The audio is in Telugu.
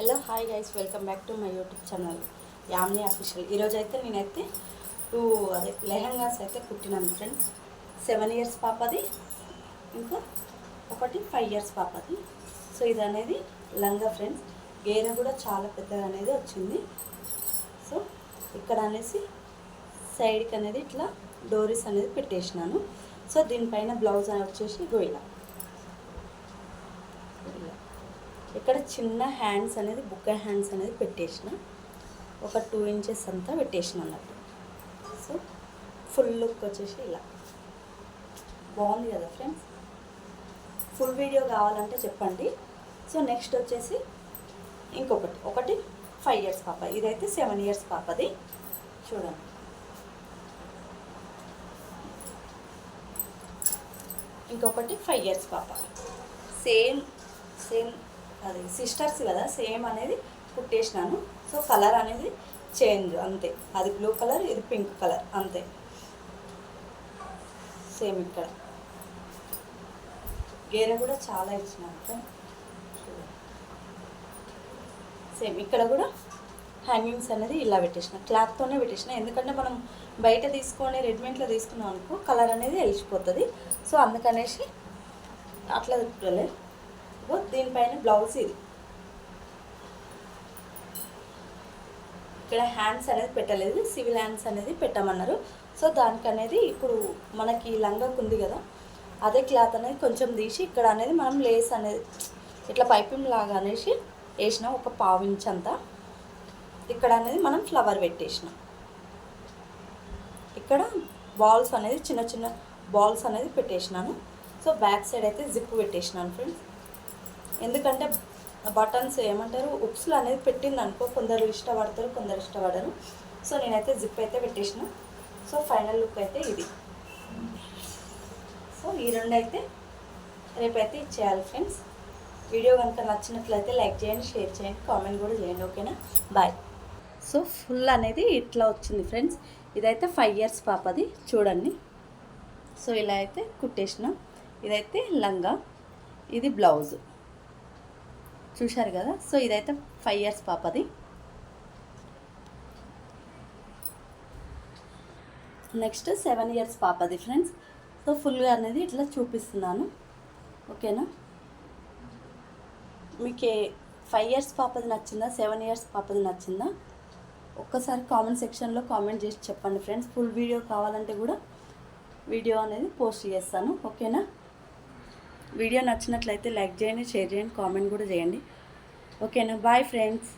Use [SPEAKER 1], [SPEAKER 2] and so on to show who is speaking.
[SPEAKER 1] Hello hi guys welcome back to my YouTube channel. Yamni official. ఈరోజు అయితే నేనైతే టూ అదే లెహంగాస్ అయితే కుట్టినాను ఫ్రెండ్స్. సెవెన్ ఇయర్స్ పాపది ఇంకా ఒకటి ఫైవ్ ఇయర్స్ పాపది. సో ఇది అనేది లంగా ఫ్రెండ్స్. గేర కూడా చాలా పెద్దగా అనేది వచ్చింది. సో ఇక్కడ అనేసి సైడ్కి అనేది ఇట్లా డోరీస్ అనేది పెట్టేసినాను. సో దీనిపైన బ్లౌజ్ అనేది వచ్చేసి గోయిలా ఇలా ఇక్కడ చిన్న హ్యాండ్స్ అనేది బుక్క హ్యాండ్స్ అనేది పెట్టేసిన ఒక టూ ఇంచెస్ అంతా పెట్టేసిన అన్నట్టు. సో ఫుల్ లుక్ వచ్చేసి ఇలా. బాగుంది కదా ఫ్రెండ్స్? ఫుల్ వీడియో కావాలంటే చెప్పండి. సో నెక్స్ట్ వచ్చేసి ఇంకొకటి. ఒకటి ఫైవ్ ఇయర్స్ పాప. ఇదైతే సెవెన్ ఇయర్స్ పాపది. చూడండి. ఇంకొకటి ఫైవ్ ఇయర్స్ పాప. సేమ్ సేమ్ అది సిస్టర్స్ కదా సేమ్ అనేది కుట్టేసినాను. సో కలర్ అనేది చేంజ్ అంతే. అది బ్లూ కలర్ ఇది పింక్ కలర్ అంతే. సేమ్ ఇక్కడ. గేర కూడా చాలా ఇచ్చినాను సేమ్ ఇక్కడ కూడా హ్యాంగింగ్స్ అనేది ఇలా పెట్టేసిన క్లాత్తోనే పెట్టేసిన. ఎందుకంటే మనం బయట తీసుకొని రెడీమేడ్లో తీసుకున్నాం అనుకో కలర్ అనేది వెళ్ళిపోతుంది. సో అందుకనేసి అట్లా తిప్పలేదు ఇగో దీనిపైన బ్లౌజ్ ఇది ఇక్కడ హ్యాండ్స్ అనేది పెట్టలేదు సివిల్ హ్యాండ్స్ అనేది పెట్టమన్నారు. సో దానికి అనేది ఇప్పుడు మనకి లంగాకు ఉంది కదా అదే క్లాత్ అనేది కొంచెం తీసి ఇక్కడ అనేది మనం లేస్ అనేది ఇట్లా పైపింగ్ లాగా అనేసి వేసినాం ఒక పావు ఇంచ్ అంతా ఇక్కడ అనేది మనం ఫ్లవర్ పెట్టేసినాం. ఇక్కడ బాల్స్ అనేది చిన్న చిన్న బాల్స్ అనేది పెట్టేసినాను. సో బ్యాక్ సైడ్ అయితే జిప్ పెట్టేసినాను ఫ్రెండ్స్ ఎందుకంటే బటన్స్ ఏమంటారు ఉప్స్లు అనేది పెట్టింది అనుకో కొందరు ఇష్టపడతారు కొందరు ఇష్టపడరు. సో నేనైతే జిప్ అయితే పెట్టేసిన. సో ఫైనల్ లుక్ అయితే ఇది. సో ఈ రెండు అయితే రేపైతే ఇచ్చేయాలి ఫ్రెండ్స్ వీడియో కనుక నచ్చినట్లయితే లైక్ చేయండి షేర్ చేయండి కామెంట్ కూడా చేయండి ఓకేనా? బాయ్. సో ఫుల్ అనేది ఇట్లా వచ్చింది ఫ్రెండ్స్ ఇదైతే ఫైవ్ ఇయర్స్ పాపది చూడండి. సో ఇలా అయితే కుట్టేసిన. ఇదైతే లంగా. ఇది బ్లౌజ్ చూశారు కదా? సో ఇదైతే ఫైవ్ ఇయర్స్ పాపది నెక్స్ట్ సెవెన్ ఇయర్స్ పాపది ఫ్రెండ్స్ సో ఫుల్గా అనేది ఇట్లా చూపిస్తున్నాను. ఓకేనా? మీకు ఫైవ్ ఇయర్స్ పాపది నచ్చిందా? సెవెన్ ఇయర్స్ పాపది నచ్చిందా? ఒక్కసారి కామెంట్ సెక్షన్లో కామెంట్ చేసి చెప్పండి ఫ్రెండ్స్ ఫుల్ వీడియో కావాలంటే కూడా వీడియో అనేది పోస్ట్ చేస్తాను. ఓకేనా? వీడియో నచ్చినట్లయితే లైక్ చేయండి షేర్ చేయండి కామెంట్ కూడా చేయండి. ఓకేనా? Bye friends.